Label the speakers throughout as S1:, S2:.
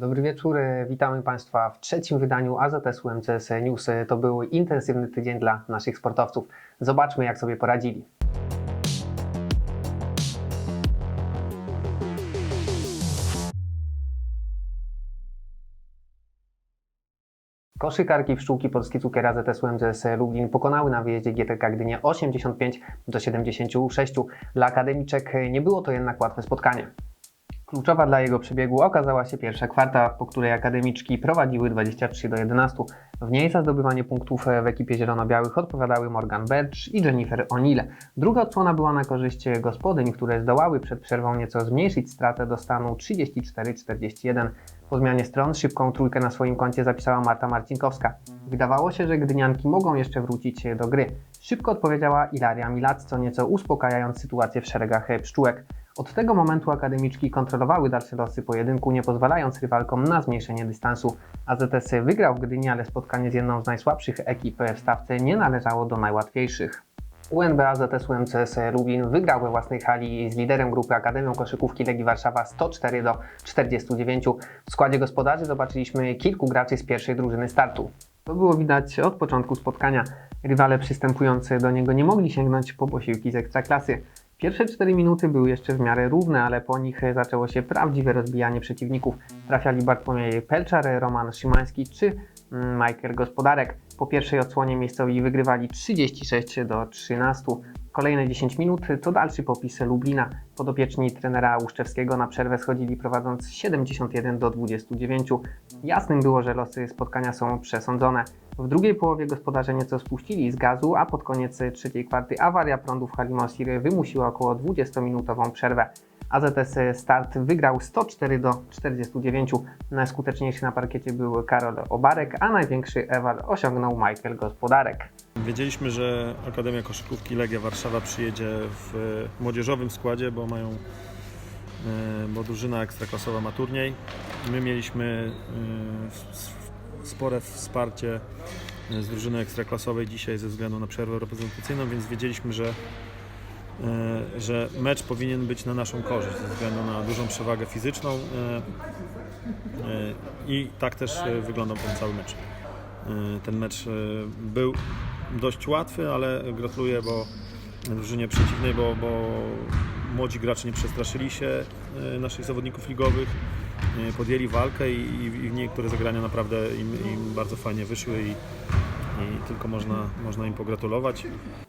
S1: Dobry wieczór, witamy Państwa w trzecim wydaniu AZS UMCS News. E, To był intensywny tydzień dla naszych sportowców. Zobaczmy, jak sobie poradzili. Koszykarki pszczółki Polski Cukier AZS UMCS Lublin pokonały na wyjeździe GTK Gdynię 85 do 76. Dla akademiczek nie było to jednak łatwe spotkanie. Kluczowa dla jego przebiegu okazała się pierwsza kwarta, po której akademiczki prowadziły 23 do 11. W niej za zdobywanie punktów w ekipie zielono-białych odpowiadały Morgan Birch i Jennifer O'Neill. Druga odsłona była na korzyść gospodyń, które zdołały przed przerwą nieco zmniejszyć stratę do stanu 34-41. Po zmianie stron szybką trójkę na swoim koncie zapisała Marta Marcinkowska. Wydawało się, że gdynianki mogą jeszcze wrócić do gry. Szybko odpowiedziała Ilaria Milac, co nieco uspokajając sytuację w szeregach pszczółek. Od tego momentu akademiczki kontrolowały dalsze losy pojedynku, nie pozwalając rywalkom na zmniejszenie dystansu. AZS wygrał w Gdyni, ale spotkanie z jedną z najsłabszych ekip w stawce nie należało do najłatwiejszych. UNB AZS UMCS Lublin wygrał we własnej hali z liderem grupy Akademią Koszykówki Legii Warszawa 104 do 49. W składzie gospodarzy zobaczyliśmy kilku graczy z pierwszej drużyny startu. To było widać od początku spotkania. Rywale przystępujący do niego nie mogli sięgnąć po posiłki z ekstraklasy. Pierwsze 4 minuty były jeszcze w miarę równe, ale po nich zaczęło się prawdziwe rozbijanie przeciwników. Trafiali Bartłomiej Pelczar, Roman Szymański czy mm, Michael Gospodarek. Po pierwszej odsłonie miejscowi wygrywali 36 do 13. Kolejne 10 minut to dalszy popis Lublina. Podopieczni trenera Łuszczewskiego na przerwę schodzili prowadząc 71 do 29. Jasnym było, że losy spotkania są przesądzone. W drugiej połowie gospodarze nieco spuścili z gazu, a pod koniec trzeciej kwarty awaria prądu w hali Mosir wymusiła około 20-minutową przerwę. AZS Start wygrał 104 do 49. Najskuteczniejszy na parkiecie był Karol Obarek, a największy ewal osiągnął Michael Gospodarek.
S2: Wiedzieliśmy, że Akademia Koszykówki Legia Warszawa przyjedzie w młodzieżowym składzie, bo mają e, bo drużyna ekstraklasowa ma turniej. My mieliśmy e, spore wsparcie z drużyny ekstraklasowej dzisiaj ze względu na przerwę reprezentacyjną, więc wiedzieliśmy, że, e, że mecz powinien być na naszą korzyść ze względu na dużą przewagę fizyczną e, e, i tak też e, wyglądał ten cały mecz. E, Ten mecz e, był dość łatwy, ale gratuluję bo drużynie przeciwnej, bo, bo młodzi gracze nie przestraszyli się e, naszych zawodników ligowych, e, podjęli walkę i, i, niektóre zagrania naprawdę im, im bardzo fajnie wyszły i, i tylko można, można im pogratulować.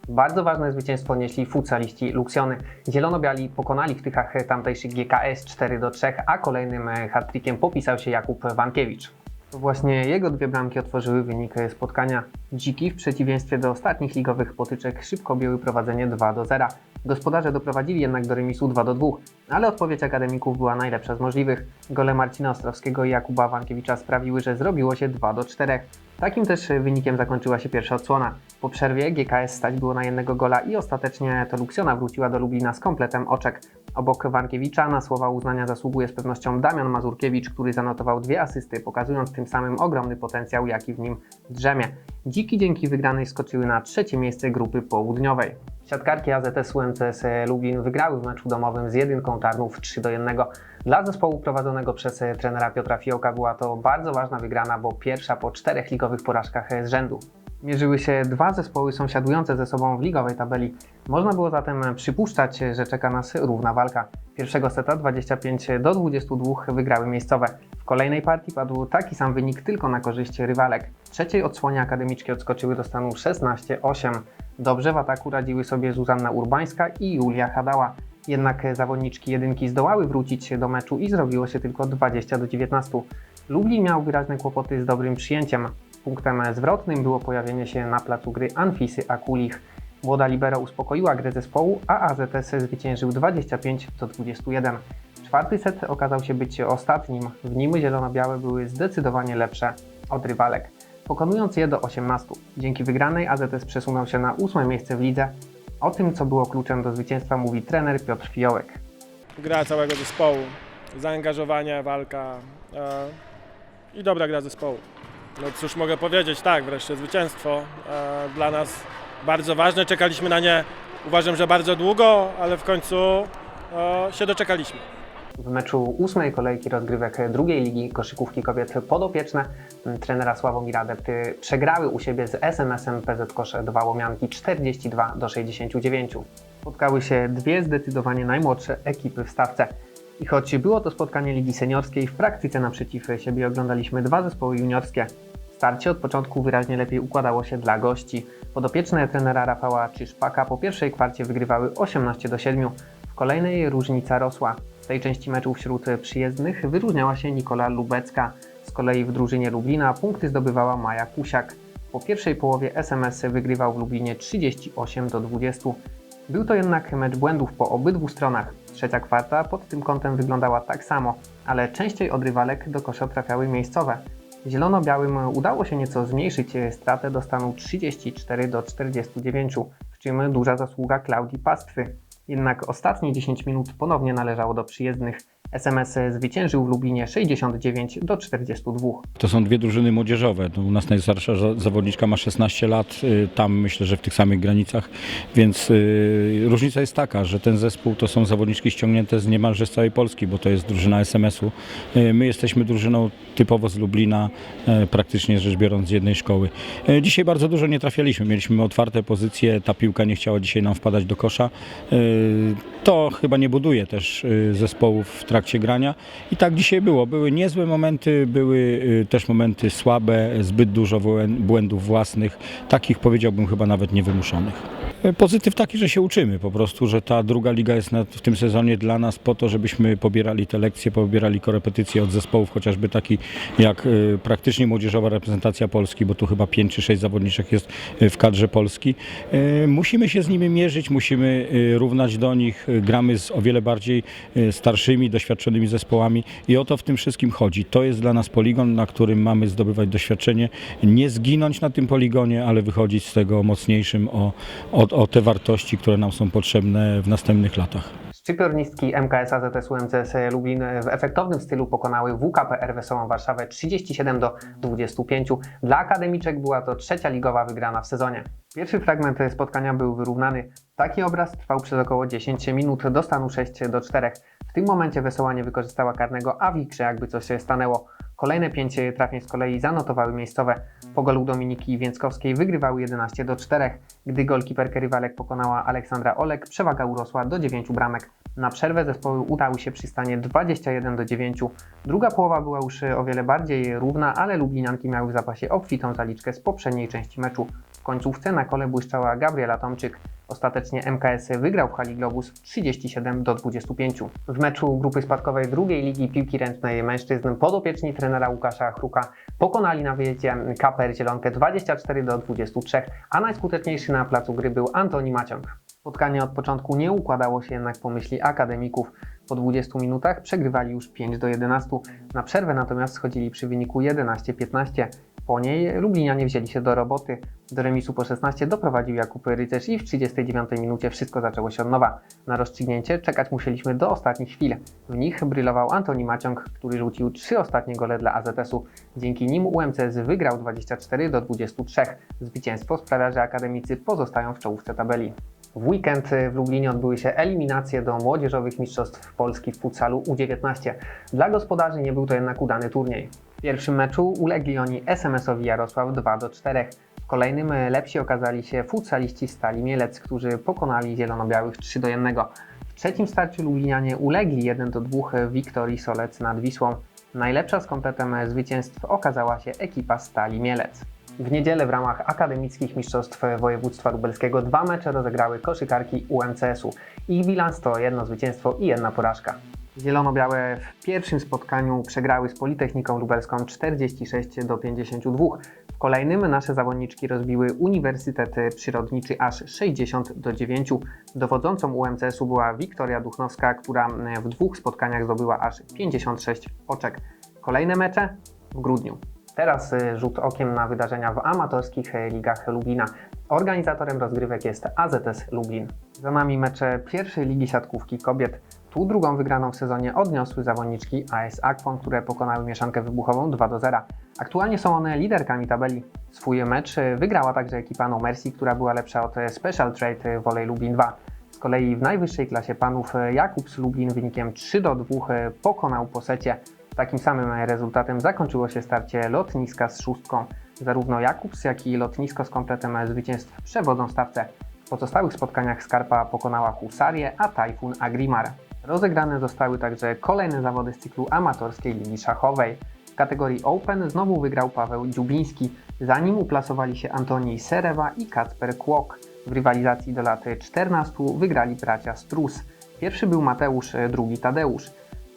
S1: Bardzo ważne zwycięstwo nieśli futsaliści Luksjony. Zielono-biali pokonali w Tychach tamtejszych GKS 4 do 3, a kolejnym hat-trickiem popisał się Jakub Wankiewicz. Właśnie jego dwie bramki otworzyły wynik e, spotkania. Dziki w przeciwieństwie do ostatnich ligowych potyczek szybko objęły prowadzenie 2 do 0. Gospodarze doprowadzili jednak do remisu 2 do 2, ale odpowiedź akademików była najlepsza z możliwych. Gole Marcina Ostrowskiego i Jakuba Wankiewicza sprawiły, że zrobiło się 2 do 4. Takim też wynikiem zakończyła się pierwsza odsłona. Po przerwie GKS stać było na jednego gola i ostatecznie to Luksjona wróciła do Lublina z kompletem oczek. Obok Wankiewicza na słowa uznania zasługuje z pewnością Damian Mazurkiewicz, który zanotował dwie asysty, pokazując tym samym ogromny potencjał, jaki w nim drzemie. Dziki dzięki wygranej skoczyły na trzecie miejsce grupy południowej. Siatkarki AZS UMCS Lublin wygrały w meczu domowym z jedynką Czarnów 3 do 1. Dla zespołu prowadzonego przez trenera Piotra Fiołka była to bardzo ważna wygrana, bo pierwsza po czterech ligowych porażkach z rzędu. Mierzyły się dwa zespoły sąsiadujące ze sobą w ligowej tabeli. Można było zatem przypuszczać, że czeka nas równa walka. Pierwszego seta 25 do 22 wygrały miejscowe. W kolejnej partii padł taki sam wynik tylko na korzyść rywalek. W trzeciej odsłonie akademiczki odskoczyły do stanu 16-8. Dobrze w ataku radziły sobie Zuzanna Urbańska i Julia Hadała. Jednak zawodniczki jedynki zdołały wrócić do meczu i zrobiło się tylko 20 do 19. Lublin miał wyraźne kłopoty z dobrym przyjęciem. Punktem zwrotnym było pojawienie się na placu gry Anfisy Akulich. Młoda libero uspokoiła grę zespołu, a AZS zwyciężył 25 do 21. Czwarty set okazał się być ostatnim. W nim zielono-białe były zdecydowanie lepsze od rywalek, pokonując je do 18. Dzięki wygranej AZS przesunął się na ósme miejsce w lidze. O tym, co było kluczem do zwycięstwa, mówi trener Piotr Fiołek.
S3: gra całego zespołu, zaangażowanie, walka e, i dobra gra zespołu. No cóż mogę powiedzieć, tak, wreszcie zwycięstwo e, dla nas bardzo ważne. Czekaliśmy na nie, uważam, że bardzo długo, ale w końcu e, się doczekaliśmy.
S1: W meczu ósmej kolejki rozgrywek drugiej ligi koszykówki kobiet podopieczne trenera Sławomira Depty przegrały u siebie z SMS-em PZ Kosz 2 Łomianki 42 do 69. Spotkały się dwie zdecydowanie najmłodsze ekipy w stawce. I choć było to spotkanie ligi seniorskiej, w praktyce naprzeciw siebie oglądaliśmy dwa zespoły juniorskie. Starcie od początku wyraźnie lepiej układało się dla gości. Podopieczne trenera Rafała Czyszpaka po pierwszej kwarcie wygrywały 18 do 7. W kolejnej różnica rosła. W tej części meczu wśród przyjezdnych wyróżniała się Nikola Lubecka. Z kolei w drużynie Lublina punkty zdobywała Maja Kusiak. Po pierwszej połowie SMS wygrywał w Lublinie 38 do 20. Był to jednak mecz błędów po obydwu stronach. Trzecia kwarta pod tym kątem wyglądała tak samo, ale częściej od rywalek do kosza trafiały miejscowe. Zielono-białym udało się nieco zmniejszyć stratę do stanu 34 do 49, w czym duża zasługa Klaudii Pastwy. Jednak ostatnie 10 minut ponownie należało do przyjezdnych. SMS zwyciężył w Lublinie 69 do 42.
S4: To są dwie drużyny młodzieżowe. No, u nas najstarsza za- zawodniczka ma 16 lat, y, tam myślę, że w tych samych granicach, więc y, różnica jest taka, że ten zespół to są zawodniczki ściągnięte z niemalże z całej Polski, bo to jest drużyna SMS-u. Y, My jesteśmy drużyną typowo z Lublina, praktycznie rzecz biorąc z jednej szkoły. Dzisiaj bardzo dużo nie trafialiśmy, mieliśmy otwarte pozycje, ta piłka nie chciała dzisiaj nam wpadać do kosza. To chyba nie buduje też zespołów w trakcie grania. I tak dzisiaj było. Były niezłe momenty, były y, też momenty słabe, zbyt dużo błę- błędów własnych, takich powiedziałbym chyba nawet niewymuszonych. Pozytyw taki, że się uczymy po prostu, że ta druga liga jest w tym sezonie dla nas po to, żebyśmy pobierali te lekcje, pobierali korepetycje od zespołów, chociażby taki jak y, praktycznie młodzieżowa reprezentacja Polski, bo tu chyba 5 czy 6 zawodniczek jest y, w kadrze Polski. Y, Musimy się z nimi mierzyć, musimy y, równać do nich, gramy z o wiele bardziej y, starszymi, doświadczonymi zespołami i o to w tym wszystkim chodzi. To jest dla nas poligon, na którym mamy zdobywać doświadczenie, nie zginąć na tym poligonie, ale wychodzić z tego mocniejszym o, o, o te wartości, które nam są potrzebne w następnych latach.
S1: Szczypiornistki MKS AZS UMCS Lublin w efektownym stylu pokonały WKPR Wesołą Warszawę 37 do 25. Dla akademiczek była to trzecia ligowa wygrana w sezonie. Pierwszy fragment spotkania był wyrównany. Taki obraz trwał przez około 10 minut do stanu 6 do 4. W tym momencie Wesoła nie wykorzystała karnego, a w jakby coś się stanęło. Kolejne 5 trafień z kolei zanotowały miejscowe. Po golu Dominiki Więckowskiej wygrywały 11 do 4. Gdy golkiperkę rywalek pokonała Aleksandra Olek, przewaga urosła do 9 bramek. Na przerwę zespoły udały się przy stanie 21 do 9. Druga połowa była już o wiele bardziej równa, ale Lublinianki miały w zapasie obfitą zaliczkę z poprzedniej części meczu. W końcówce na kole błyszczała Gabriela Tomczyk. Ostatecznie MKS wygrał w hali Globus 37 do 25. W meczu grupy spadkowej drugiej ligi piłki ręcznej mężczyzn podopieczni trenera Łukasza Chruka pokonali na wyjeździe KPR Zielonkę 24 do 23, a najskuteczniejszy na placu gry był Antoni Maciąg. Spotkanie od początku nie układało się jednak po myśli akademików. Po 20 minutach przegrywali już 5 do 11. Na przerwę natomiast schodzili przy wyniku 11-15. Po niej Lublinianie wzięli się do roboty. Do remisu po 16 doprowadził Jakub Rycerz i w 39 minucie wszystko zaczęło się od nowa. Na rozstrzygnięcie czekać musieliśmy do ostatnich chwil. W nich brylował Antoni Maciąg, który rzucił trzy ostatnie gole dla AZS-u. Dzięki nim UMCS wygrał 24 do 23. Zwycięstwo sprawia, że akademicy pozostają w czołówce tabeli. W weekend w Lublinie odbyły się eliminacje do młodzieżowych mistrzostw Polski w futsalu U19. Dla gospodarzy nie był to jednak udany turniej. W pierwszym meczu ulegli oni SMS-owi Jarosław 2 do 4. W kolejnym lepsi okazali się futsaliści Stali Mielec, którzy pokonali zielono-białych 3 do 1. W trzecim starciu Lublinianie ulegli 1 do 2 Wiktorii Solec nad Wisłą. Najlepsza z kompletem zwycięstw okazała się ekipa Stali Mielec. W niedzielę w ramach akademickich mistrzostw województwa lubelskiego dwa mecze rozegrały koszykarki UMCS-u. Ich bilans to jedno zwycięstwo i jedna porażka. Zielono-białe w pierwszym spotkaniu przegrały z Politechniką Lubelską 46 do 52. W kolejnym nasze zawodniczki rozbiły Uniwersytet Przyrodniczy aż 60 do 9. Dowodzącą UMCS-u była Wiktoria Duchnowska, która w dwóch spotkaniach zdobyła aż 56 oczek. Kolejne mecze w grudniu. Teraz y, rzut okiem na wydarzenia w amatorskich y, ligach Lublina. Organizatorem rozgrywek jest AZS Lublin. Za nami mecze pierwszej ligi siatkówki kobiet. Tu drugą wygraną w sezonie odniosły zawodniczki AS Akwon, które pokonały mieszankę wybuchową 2 do 0. Aktualnie są one liderkami tabeli. Swój mecz wygrała także ekipa No Mercy, która była lepsza od Special Trade Volley Lublin 2. Z kolei w najwyższej klasie panów Jakub z Lublin wynikiem 3 do 2 e, pokonał po secie. Takim samym rezultatem zakończyło się starcie lotniska z szóstką. Zarówno Jakubs, jak i lotnisko z kompletem zwycięstw przewodzą stawce. W pozostałych spotkaniach Skarpa pokonała Husarię, a Tajfun Agrimar. Rozegrane zostały także kolejne zawody z cyklu amatorskiej linii szachowej. W kategorii Open znowu wygrał Paweł Dziubiński, za nim uplasowali się Antoni Serewa i Kacper Kłok. W rywalizacji do lat 14 wygrali bracia Strus. Pierwszy był Mateusz, drugi Tadeusz.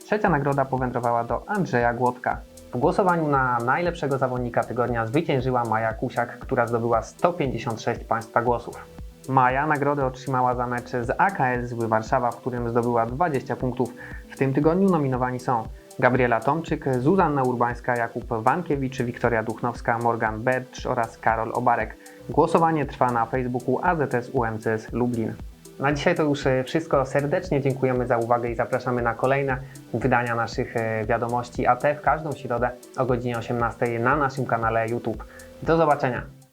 S1: Trzecia nagroda powędrowała do Andrzeja Głodka. W głosowaniu na najlepszego zawodnika tygodnia zwyciężyła Maja Kusiak, która zdobyła 156 państwa głosów. Maja nagrodę otrzymała za mecz z AKS Zły Warszawa, w którym zdobyła 20 punktów. W tym tygodniu nominowani są Gabriela Tomczyk, Zuzanna Urbańska, Jakub Wankiewicz, Wiktoria Duchnowska, Morgan Bercz oraz Karol Obarek. Głosowanie trwa na Facebooku AZS UMCS Lublin. Na dzisiaj to już e, wszystko. Serdecznie dziękujemy za uwagę i zapraszamy na kolejne wydania naszych e, wiadomości, a te w każdą środę o godzinie 18 na naszym kanale YouTube. Do zobaczenia.